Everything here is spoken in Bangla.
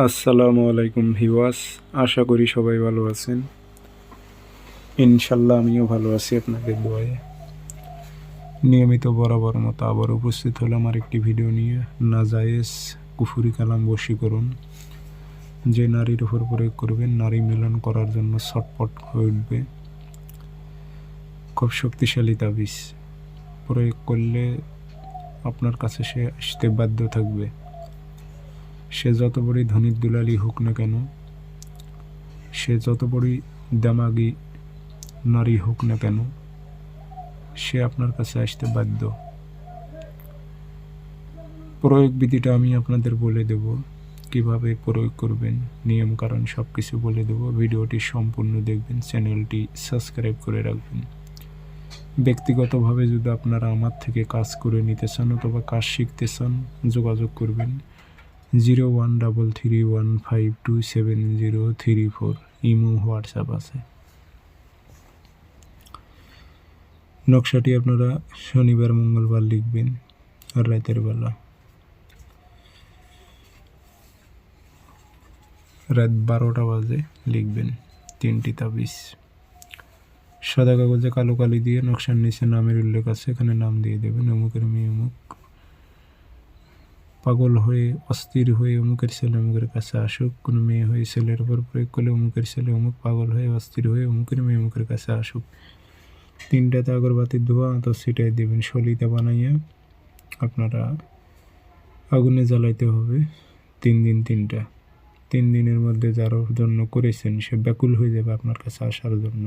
আসসালামু আলাইকুম ভিওয়াস আশা করি সবাই ভালো আছেন। ইনশাল্লাহ আমিও ভালো আছি আপনাদের দোয়ায়। নিয়মিত বরাবর মতো আবার উপস্থিত হলাম আর একটি ভিডিও নিয়ে। নাজায়েজ কুফুরি কালাম বশীকরণ। যে নারীর উপর প্রয়োগ করবেন, নারী মিলন করার জন্য ছটপট হয়ে উঠবে। খুব শক্তিশালী তাবিজ। প্রয়োগ করলে আপনার কাছে সে আসতে বাধ্য থাকবে। সে যত বড়ই ধনির দুলালি হোক না কেন, সে যত বড়ই দামাগি নারী হোক না কেন, সে আপনার কাছে আসতে বাধ্য। প্রয়োগ বিধিটা আমি আপনাদের বলে দেব। কীভাবে প্রয়োগ করবেন, নিয়ম কারণ সব কিছু বলে দেব। ভিডিওটি সম্পূর্ণ দেখবেন, চ্যানেলটি সাবস্ক্রাইব করে রাখবেন। ব্যক্তিগতভাবে যদি আপনারা আমার থেকে কাজ করে নিতে চান অথবা কাজ শিখতে চান, যোগাযোগ করবেন। Zero one double three one five two seven zero three four imo WhatsApp আছে। নকশাটি আপনারা শনিবার, মঙ্গলবার লিখবেন আর রাতের বেলা। রাত বারোটা বাজে লিখবেন তিনটি তাবিজ। সাদা কাগজে কালো কালি দিয়ে নকশার নিচে নামের উল্লেখ আছে, এখানে নাম দিয়ে দেবেন অমুকের মেয়ে অমুক। পাগল হয়ে, অস্থির হয়ে অমুকের ছেলে অমুকের কাছে আসুক, কোনো মেয়ে হয়ে ছেলের উপর প্রয়োগ করলে অমুকের ছেলে অমুক, পাগল হয়ে, অস্থির হয়ে অমুকের মেয়ে অমুকের কাছে আসুক। তিনটাতে আগরবাতির ধোয়া, তো সেটাই দেবেন, সলিতে বানাইয়া আপনারা আগুনে জ্বালাইতে হবে। তিন দিন তিনটা। তিন দিনের মধ্যে যার জন্য করেছেন, সে ব্যাকুল হয়ে যাবে আপনার কাছে আসার জন্য।